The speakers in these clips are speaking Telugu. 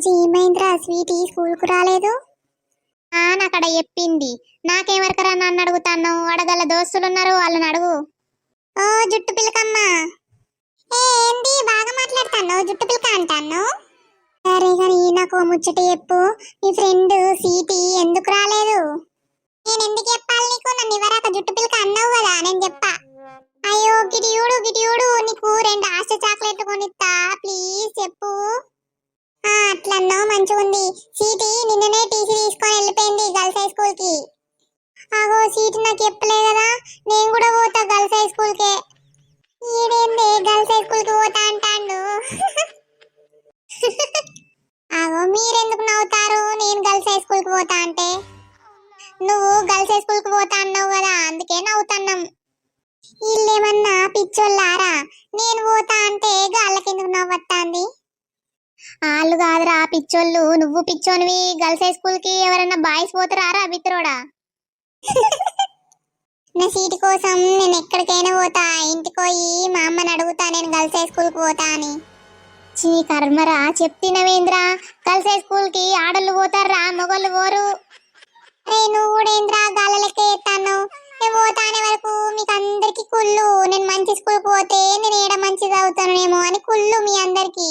రోజు ఏమైందిరా? స్వీటీ స్కూల్కు రాలేదు? అక్కడ చెప్పింది. నాకేమరకరా నన్ను అడుగుతాను అడగల దోస్తులు ఉన్నారు వాళ్ళని అడుగు. ఓ జుట్టు పిలకమ్మ. ఏంది? బాగా మాట్లాడతాను జుట్టు పిలక అంటాను సరే కానీ నాకు ముచ్చట చెప్పు. నీ ఫ్రెండ్ సీటీ ఎందుకు రాలేదు? నేను ఎందుకు చెప్పాలి నీకు? నన్ను ఇవ్వరాక జుట్టు పిలక అన్నావు కదా నేను చెప్పా. అయ్యో గిడియుడు గిడియుడు నీకు రెండు ఆశ చాక్లెట్ అట్లన్నో మంచిగుంది సీటి మంచిగా ఉంది. నిన్ననే టీసీ తీసుకొని వెళ్ళిపోయింది గర్ల్స్ హై స్కూల్కి. ఆగో సీట్ నాకు చెప్పలేదు కదా. నేను కూడా పోతా గర్ల్స్ హై స్కూల్ కే. ఈడేంది గర్ల్స్ హై స్కూల్కి పోతా అంటాండు? ఆగో మీరెందుకు నవ్వుతారు? నేను గర్ల్స్ హై స్కూల్కి పోతా అంటే. నువ్వు గర్ల్స్ హై స్కూల్కి పోతా అన్నావు కదా అందుకే నవ్వుతున్నాం. వీళ్ళేమన్నా పిచ్చోళ్ళారా? నేను పోతా అంటే వాళ్ళు కాదురా పిచ్చోళ్ళు. నువ్వు పిచ్చోనివి గర్ల్స్ హై స్కూల్కి ఎవరైనా బాయ్స్ పోతారా మిత్రోడా నా సీటు కోసం నేను ఎక్కడికైనా పోతా. ఇంటికి పోయి మా అమ్మని అడుగుతా నేను గర్ల్స్ హై స్కూల్కి పోతా అని. చీ కర్మరా చెప్తినవేంద్రా? గర్ల్స్ హై స్కూల్కి ఆడళ్ళు పోతారా మొగోళ్ళు పోరు? అరే నువ్వు కూడా ఏంద్రా గాళ్ళ లెక్క ఎత్తాను నేను పోతానే వరకు మీకు అందరికి కుళ్ళు. నేను మంచి స్కూల్ పోతే నేను ఏడ మంచి చదువుతానేమో అని కుళ్ళు మీ అందరికి.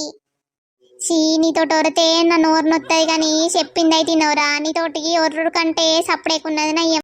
చీ నీతో ఒరితే నా నోరు నొత్తాయి కానీ చెప్పింది అయితే నీ నీతోటి ఒర్రుడు కంటే సప్పుడేకున్నది నయ్యం